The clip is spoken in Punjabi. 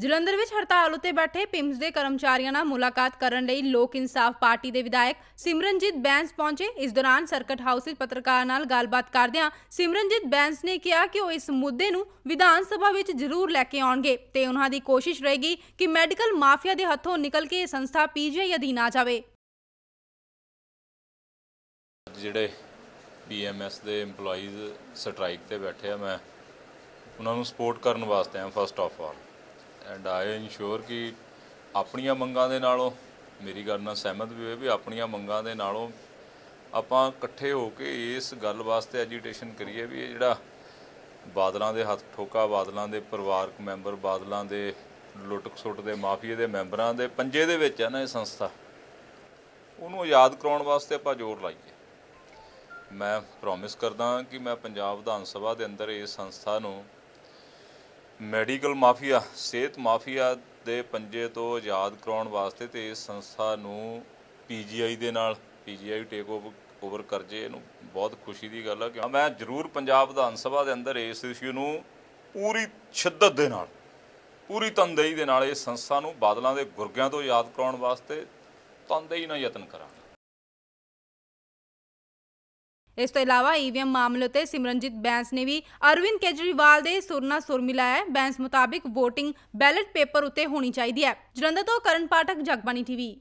ਜਲੰਧਰ ਵਿੱਚ ਹੜਤਾਲ ਉੱਤੇ ਬੈਠੇ ਪਿੰਮਸ ਦੇ ਕਰਮਚਾਰੀਆਂ ਨਾਲ ਮੁਲਾਕਾਤ ਕਰਨ ਲਈ ਲੋਕ ਇਨਸਾਫ ਪਾਰਟੀ ਦੇ ਵਿਧਾਇਕ ਸਿਮਰਨਜੀਤ ਬੈਂਸ ਪਹੁੰਚੇ। ਇਸ ਦੌਰਾਨ ਸਰਕਟ ਹਾਊਸ ਵਿੱਚ ਪੱਤਰਕਾਰਾਂ ਨਾਲ ਗੱਲਬਾਤ ਕਰਦਿਆਂ ਸਿਮਰਨਜੀਤ ਬੈਂਸ ਨੇ ਕਿਹਾ ਕਿ ਉਹ ਇਸ ਮੁੱਦੇ ਨੂੰ ਵਿਧਾਨ ਸਭਾ ਵਿੱਚ ਜ਼ਰੂਰ ਲੈ ਕੇ ਆਉਣਗੇ ਤੇ ਉਹਨਾਂ ਦੀ ਕੋਸ਼ਿਸ਼ ਰਹੇਗੀ ਕਿ ਮੈਡੀਕਲ ਮਾਫੀਆ ਦੇ ਹੱਥੋਂ ਨਿਕਲ ਕੇ ਇਹ ਸੰਸਥਾ ਪੀਜੀਆਈ ਅਧੀਨ ਆ ਜਾਵੇ। ਜਿਹੜੇ ਪੀਐਮਐਸ ਦੇ EMPLOYEES ਸਟ੍ਰਾਈਕ ਤੇ ਬੈਠੇ ਆ, ਮੈਂ ਉਹਨਾਂ ਨੂੰ ਸਪੋਰਟ ਕਰਨ ਵਾਸਤੇ ਆ first of all and I ensure ਕਿ ਆਪਣੀਆਂ ਮੰਗਾਂ ਦੇ ਨਾਲੋਂ ਮੇਰੀ ਗੱਲ ਨਾਲ ਸਹਿਮਤ ਵੀ ਹੋਏ ਵੀ ਆਪਣੀਆਂ ਮੰਗਾਂ ਦੇ ਨਾਲੋਂ ਆਪਾਂ ਇਕੱਠੇ ਹੋ ਕੇ ਇਸ ਗੱਲ ਵਾਸਤੇ ਐਜੀਟੇਸ਼ਨ ਕਰੀਏ ਵੀ ਇਹ ਜਿਹੜਾ ਬਾਦਲਾਂ ਦੇ ਹੱਥ ਠੋਕਾ ਬਾਦਲਾਂ ਦੇ ਪਰਿਵਾਰਕ ਮੈਂਬਰ ਬਾਦਲਾਂ ਦੇ ਲੁੱਟ ਖਸੁੱਟ ਦੇ ਮਾਫੀਏ ਦੇ ਮੈਂਬਰਾਂ ਦੇ ਪੰਜੇ ਦੇ ਵਿੱਚ ਹੈ ਨਾ ਇਹ ਸੰਸਥਾ ਉਹਨੂੰ ਯਾਦ ਕਰਾਉਣ ਵਾਸਤੇ ਆਪਾਂ ਜ਼ੋਰ ਲਾਈਏ ਮੈਂ ਪ੍ਰੋਮਿਸ ਕਰਦਾ ਕਿ ਮੈਂ ਪੰਜਾਬ ਵਿਧਾਨ ਸਭਾ ਦੇ ਅੰਦਰ ਇਸ ਸੰਸਥਾ ਨੂੰ ਮੈਡੀਕਲ ਮਾਫੀਆ, ਸਿਹਤ ਮਾਫੀਆ ਦੇ ਪੰਜੇ ਤੋਂ ਆਜ਼ਾਦ ਕਰਾਉਣ ਵਾਸਤੇ ਤੇ ਇਸ ਸੰਸਥਾ ਨੂੰ ਪੀਜੀਆਈ ਦੇ ਨਾਲ ਪੀਜੀਆਈ ਟੇਕ ਓਵਰ ਕਰ ਜੇ ਇਹਨੂੰ ਬਹੁਤ ਖੁਸ਼ੀ ਦੀ ਗੱਲ ਆ ਕਿ ਮੈਂ ਜ਼ਰੂਰ ਪੰਜਾਬ ਵਿਧਾਨ ਸਭਾ ਦੇ ਅੰਦਰ ਇਸ ਇਸ਼ੂ ਨੂੰ ਪੂਰੀ ਸ਼ਿੱਦਤ ਦੇ ਨਾਲ, ਪੂਰੀ ਤਨਦੇਹੀ ਦੇ ਨਾਲ ਇਸ ਸੰਸਥਾ ਨੂੰ ਬਾਦਲਾਂ ਦੇ ਗੁਰਗਿਆਂ ਤੋਂ ਯਾਦ ਕਰਾਉਣ ਵਾਸਤੇ ਤਨਦੇਹੀ ਨਾਲ ਯਤਨ ਕਰਾਂਗਾ। ਇਸ ਤੋਂ ਇਲਾਵਾ ਈਵੀਐਮ ਮਾਮਲੇ ਤੇ ਸਿਮਰਨਜੀਤ ਬੈਂਸ ਨੇ ਵੀ ਅਰਵਿੰਦ ਕੇਜਰੀਵਾਲ ਦੇ ਸੁਰ ਨਾਲ ਸੁਰ ਮਿਲਾਇਆ ਬੈਂਸ ਮੁਤਾਬਿਕ VOTING ਬੈਲਟ ਪੇਪਰ ਉਤੇ ਹੋਣੀ ਚਾਹੀਦੀ ਹੈ। ਜਲੰਧਰ ਤੋਂ ਕਰਨ ਪਾਠਕ ਜਗਬਾਨੀ ਟੀਵੀ।